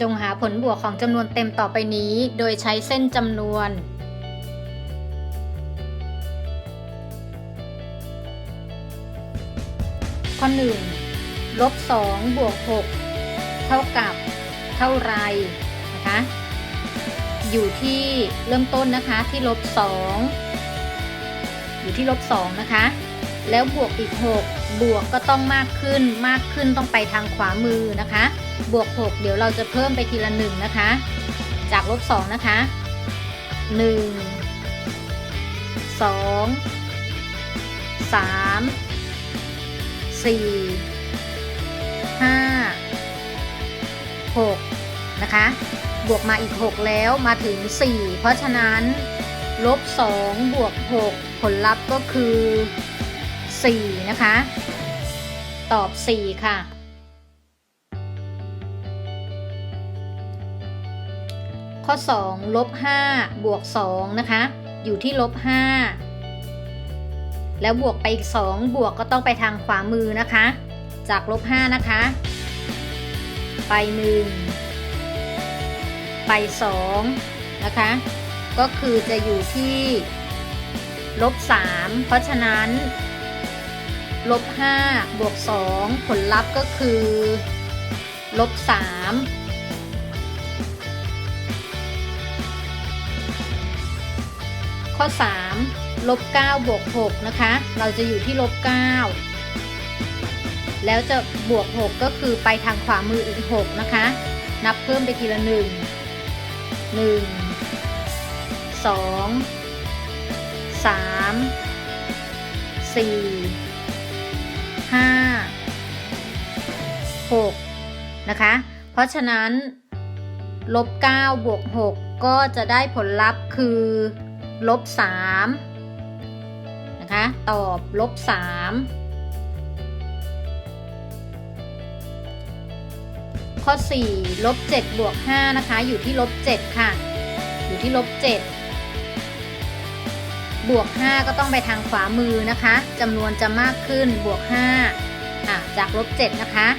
จงหาผลบวกของจำนวนเต็มต่อไปนี้ โดยใช้เส้นจำนวน ข้อ 1 ลบ 2 บวก 6 เท่ากับเท่าไรนะคะ อยู่ที่เริ่มต้นนะคะที่ลบ 2 อยู่ที่ลบ 2 นะคะ แล้วบวกอีก 6 บวกก็ต้องมากขึ้นมากขึ้นต้องไปทางขวามือนะคะ บวก 6 เดี๋ยวเราจะเพิ่มไปทีละ1นะคะ จากลบ2นะคะ 1 2 3 4 5 6 นะคะ บวกมาอีก 6 แล้วมาถึง 4 เพราะฉะนั้นลบ 2 บวก 6 ผลลัพธ์ก็คือ 4 นะคะ ตอบ 4 ค่ะ ข้อ 2 ลบ 5 บวก 2 นะคะ อยู่ที่ลบ 5 แล้วบวกไปอีก 2 บวกก็ต้องไปทางขวามือนะคะ จากลบ 5 นะคะ ไป 1 ไป 2 นะคะ ก็คือจะอยู่ที่ลบ 3 เพราะฉะนั้น ลบ5บวก2ผลลัพธ์ก็คือ ลบ3ข้อ 3 ลบ9บวก6นะคะ เราจะอยู่ที่ลบ9แล้วจะบวก 6 ก็คือไปทางขวามืออีก 6 นะคะ นับเพิ่มไปทีละ 1 1 2 3 4 5 6 นะคะ เพราะฉะนั้น ลบ9บวก6ก็จะได้ผลลัพธ์คือ ลบ3นะคะ ตอบลบ3ข้อ4ลบ7บวก5นะคะ อยู่ที่ลบ7ค่ะ อยู่ที่ลบ7 บวก 5 ก็ต้องไปทางขวามือนะคะจำนวนจะมากขึ้นบวก5อะจากลบ7นะคะ 1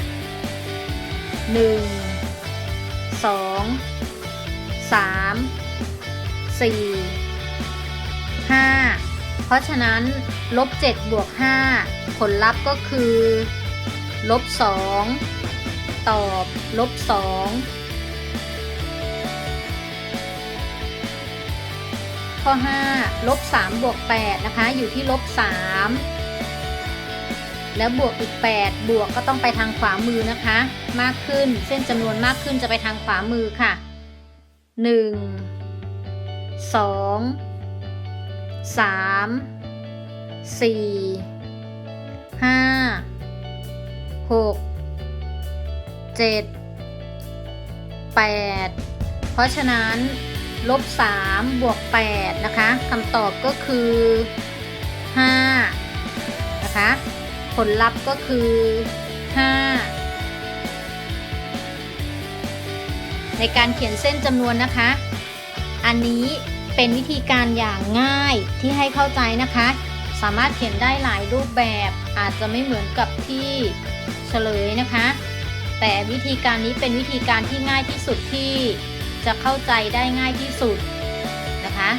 2 3 4 5 เพราะฉะนั้นลบ7บวก 5 ผลลัพธ์ก็คือลบ2ตอบลบ2 ข้อ 5 ลบ3บวก8นะคะ อยู่ที่ลบ3แล้วบวกอีก 8 บวกก็ต้องไปทางขวามือนะคะ มากขึ้นเส้นจำนวนมากขึ้นจะไปทางขวามือค่ะ 1 2 3 4 5 6 7 8 เพราะฉะนั้น ลบ3บวก8นะคะคำตอบก็คือ5นะคะผลลัพธ์ก็คือ5ในการเขียนเส้นจำนวนนะคะ อันนี้เป็นวิธีการอย่างง่ายที่ให้เข้าใจนะคะ สามารถเขียนได้หลายรูปแบบอาจจะไม่เหมือนกับที่เฉลยนะคะ แต่วิธีการนี้เป็นวิธีการที่ง่ายที่สุดที่ จะเข้าใจได้ง่ายที่สุดนะคะ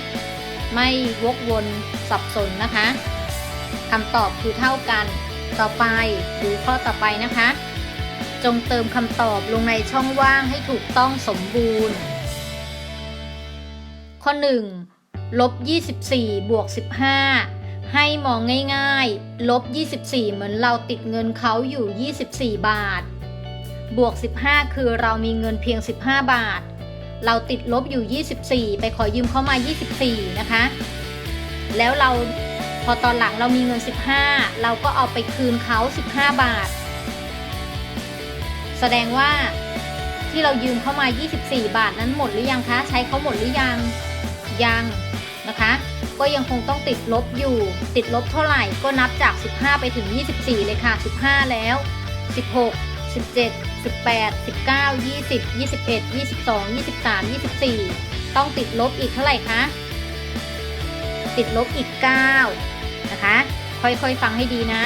ไม่วกวนสับสนนะคะคำตอบคือเท่ากัน ต่อไปดูข้อต่อไปนะคะ จงเติมคำตอบลงในช่องว่างให้ถูกต้องสมบูรณ์ ข้อ 1 ลบ 24 บวก 15 ให้มองง่ายๆ ลบ 24 เหมือนเราติดเงินเขาอยู่ 24 บาท บวก 15 คือเรามีเงินเพียง 15 บาท เราติดลบอยู่ 24 ไปขอยืมเข้ามา 24 นะคะ แล้วเราพอตอนหลังเรามีเงิน 15 เราก็เอาไปคืนเขา 15 บาท แสดงว่าที่เรายืมเข้ามา 24 บาทนั้นหมดหรือยังคะ ใช้เขาหมดหรือยัง ยังนะคะ ก็ยังคงต้องติดลบอยู่ ติดลบเท่าไหร่ก็นับจาก 15 ไปถึง 24 เลยค่ะ 15 แล้ว 16 17 18 19 20 21 22 23 24 ต้องติดลบอีกเท่าไหร่คะ ติดลบอีก 9 นะคะ ค่อยๆ ฟังให้ดีนะ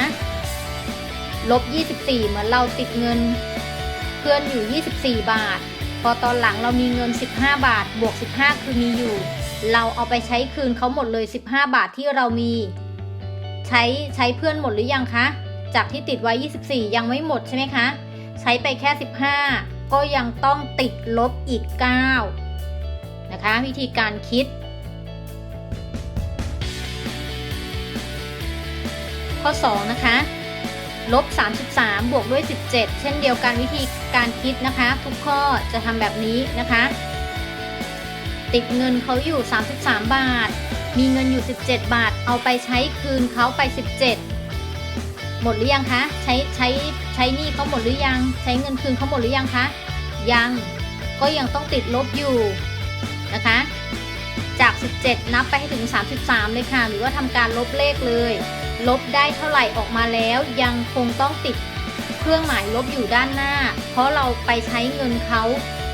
ลบ 24 เหมือนเราติดเงินเพื่อนอยู่ 24 บาท พอตอนหลังเรามีเงิน 15 บาท บวก 15 คือมีอยู่ เราเอาไปใช้คืนเขาหมดเลย 15 บาทที่เรามี ใช้ใช้เพื่อนหมดหรือยังคะ จากที่ติดไว้ 24 ยังไม่หมดใช่ไหมคะ ใช้ไปแค่ 15 ก็ยังต้องติดลบอีก 9 นะคะ วิธีการคิด ข้อ 2 นะคะลบ 33 บวกด้วย 17 เช่นเดียวกันวิธีการคิดนะคะ ทุกข้อจะทำแบบนี้นะคะ ติดเงินเขาอยู่ 33 บาท มีเงินอยู่ 17 บาท เอาไปใช้คืนเขาไป 17 หมดหรือยังคะใช้ใช้ใช้หนี้เขาหมดหรือยัง ใช้เงินคืนเขาหมดหรือยังคะยังก็ยังต้องติดลบอยู่นะคะ จาก 17 นับไปให้ถึง 33 เลยค่ะ หรือว่าทำการลบเลขเลย ลบได้เท่าไหร่ออกมาแล้ว ยังคงต้องติดเครื่องหมายลบอยู่ด้านหน้า เพราะเราไปใช้เงินเขา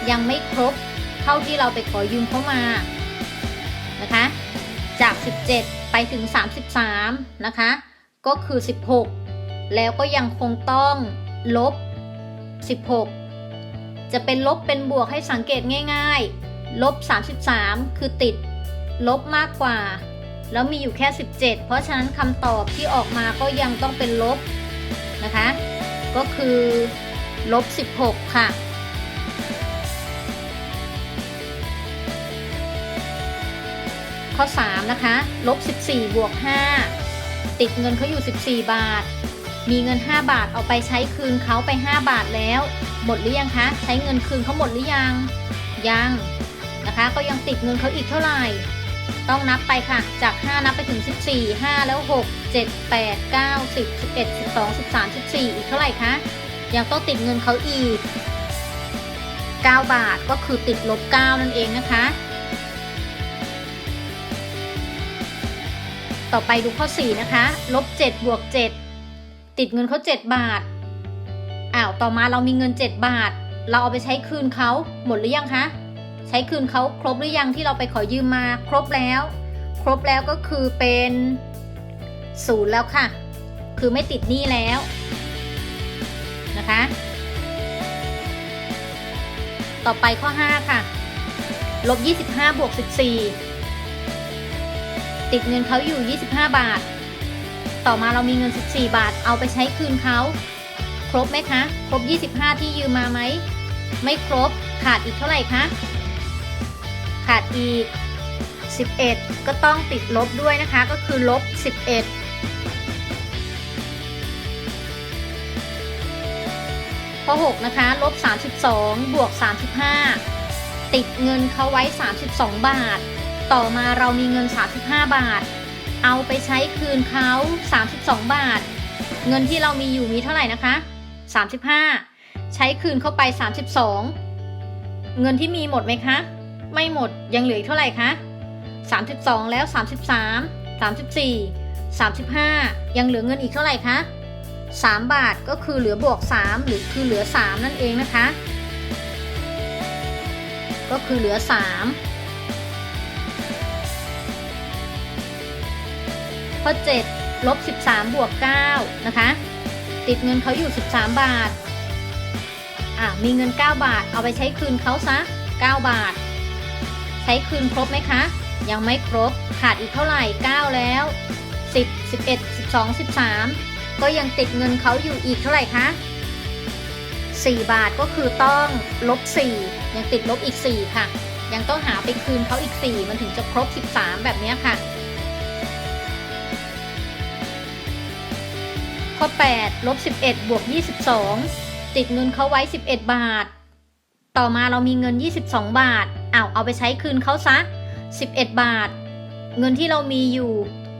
ยังไม่ครบเท่าที่เราไปขอยืมเขามานะคะ จาก 17 ไปถึง 33 นะคะ ก็คือ 16 แล้วก็ยังคงต้องลบ 16 จะเป็นลบเป็นบวกให้สังเกตง่ายๆ ลบ 33 คือติด ลบมากกว่า แล้วมีอยู่แค่ 17 เพราะฉะนั้นคำตอบที่ออกมาก็ยังต้องเป็นลบนะคะ ก็คือลบ 16 ค่ะข้อ 3 นะคะ ลบ 14 บวก 5 ติดเงินเขาอยู่ 14 บาท มีเงิน 5 บาทเอาไปใช้คืนเขาไป 5 บาทแล้ว หมดหรือยังคะ ใช้เงินคืนเขาหมดหรือยัง ยังนะคะก็ยังติดเงินเขาอีกเท่าไหร่ ต้องนับไปค่ะ จาก 5 นับไปถึง 14 5 แล้ว 6 7 8 9 10 11 12 13 14 อีกเท่าไหร่คะ ยังต้องติดเงินเขาอีก 9 บาทก็คือติดลบ 9 นั่นเองนะคะ ต่อไปดูข้อ 4 นะคะ ลบ 7 บวก 7 ติดเงินเขา7บาท อ้าว ต่อมาเรามีเงิน 7 บาท เราเอาไปใช้คืนเขาหมดหรือยังคะ ใช้คืนเขาครบหรือยังที่เราไปขอยืมมาครบแล้ว ครบแล้วก็คือเป็นศูนย์แล้วค่ะ คือไม่ติดหนี้แล้วนะคะ ต่อไปข้อ 5 ค่ะ ลบ 25บวก14 ติดเงินเขาอยู่ 25 บาท ต่อมาเรามีเงิน 14 บาท เอาไปใช้คืนเขา ครบไหมคะ ครบ 25 ที่ยืมมาไหม ไม่ครบ ขาดอีกเท่าไหร่คะ ขาดอีก 11 ก็ต้องติดลบด้วยนะคะ ก็คือลบ 11ข้อ6นะคะ ลบ 32 บวก 35 ติดเงินเขาไว้ 32 บาท ต่อมาเรามีเงิน 35 บาท เอาไปใช้คืนเขา32 บาท เงินที่เรามีอยู่มีเท่าไหร่นะคะ 35 ใช้คืนเข้าไป 32 เงินที่มีหมดไหมคะ ไม่หมดยังเหลืออีกเท่าไหร่คะ 32 แล้ว 33 34 35 ยังเหลือเงินอีกเท่าไหร่คะ 3 บาทก็คือเหลือบวก 3 หรือคือเหลือ 3 นั่นเองนะคะ ก็คือเหลือ 3 ข้อ7ลบ13 บวก9นะคะ ติดเงินเขาอยู่ 13 บาท อะมีเงิน 9 บาท เอาไปใช้คืนเขาซะ 9 บาท ใช้คืนครบไหมคะ ยังไม่ครบ ขาดอีกเท่าไหร่ 9 แล้ว 10 11 12 13 ก็ยังติดเงินเขาอยู่อีกเท่าไหร่คะ 4 บาทก็คือต้องลบ 4 ยังติดลบอีก 4 ค่ะ ยังต้องหาไปคืนเขาอีก 4 มันถึงจะครบ 13 แบบนี้ค่ะ ข้อ8ลบ11บวก22 ติดเงินเขาไว้ 11 บาท ต่อมาเรามีเงิน 22 บาทอ้าวเอาไปใช้คืนเขาซะ 11 บาท เงินที่เรามีอยู่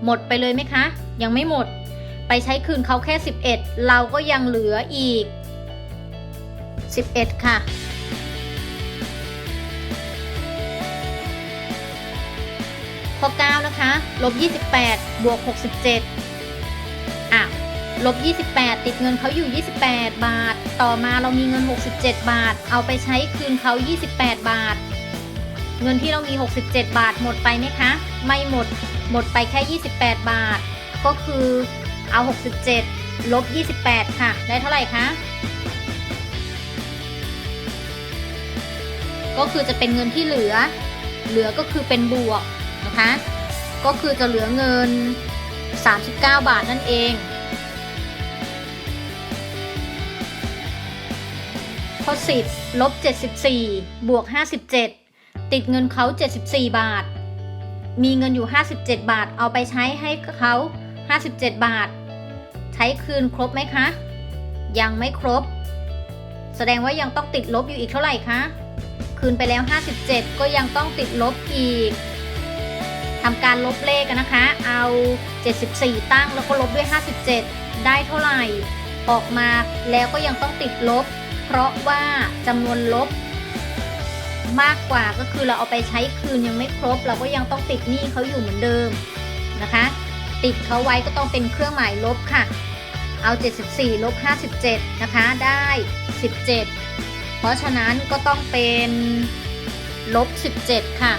หมดไปเลยไหมคะ ยังไม่หมด ไปใช้คืนเขาแค่ 11 เราก็ยังเหลืออีก 11 ค่ะข้อ9นะคะลบ28บวก67 ลบ 28 ติดเงินเขาอยู่ 28 บาท ต่อมาเรามีเงิน 67 บาท เอาไปใช้คืนเขา 28 บาท เงินที่เรามี 67 บาทหมดไปไหมคะ ไม่หมด หมดไปแค่ 28 บาท ก็คือเอา 67 ลบ 28 ค่ะ ได้เท่าไหร่คะ ก็คือจะเป็นเงินที่เหลือ เหลือก็คือเป็นบวกนะคะ ก็คือจะเหลือเงิน 39 บาทนั่นเอง ข้อ10ลบ74บวก57 ติดเงินเขา 74 บาท มีเงินอยู่ 57 บาท เอาไปใช้ให้เขา 57 บาท ใช้คืนครบไหมคะ ยังไม่ครบ แสดงว่ายังต้องติดลบอยู่อีกเท่าไหร่คะ คืนไปแล้ว 57 ก็ยังต้องติดลบอีกทำการลบเลขกันนะคะ เอา 74 ตั้งแล้วก็ลบด้วย 57 ได้เท่าไหร่ ออกมาแล้วก็ยังต้องติดลบ เพราะว่าจำนวนลบมากกว่าก็คือเราเอาไปใช้คืนยังไม่ครบ เราก็ยังต้องติดหนี้เขาอยู่เหมือนเดิมนะคะ ติดเขาไว้ก็ต้องเป็นเครื่องหมายลบค่ะ เอา 74ลบ57 นะคะ ได้ 17 เพราะฉะนั้นก็ต้องเป็นลบ 17 ค่ะ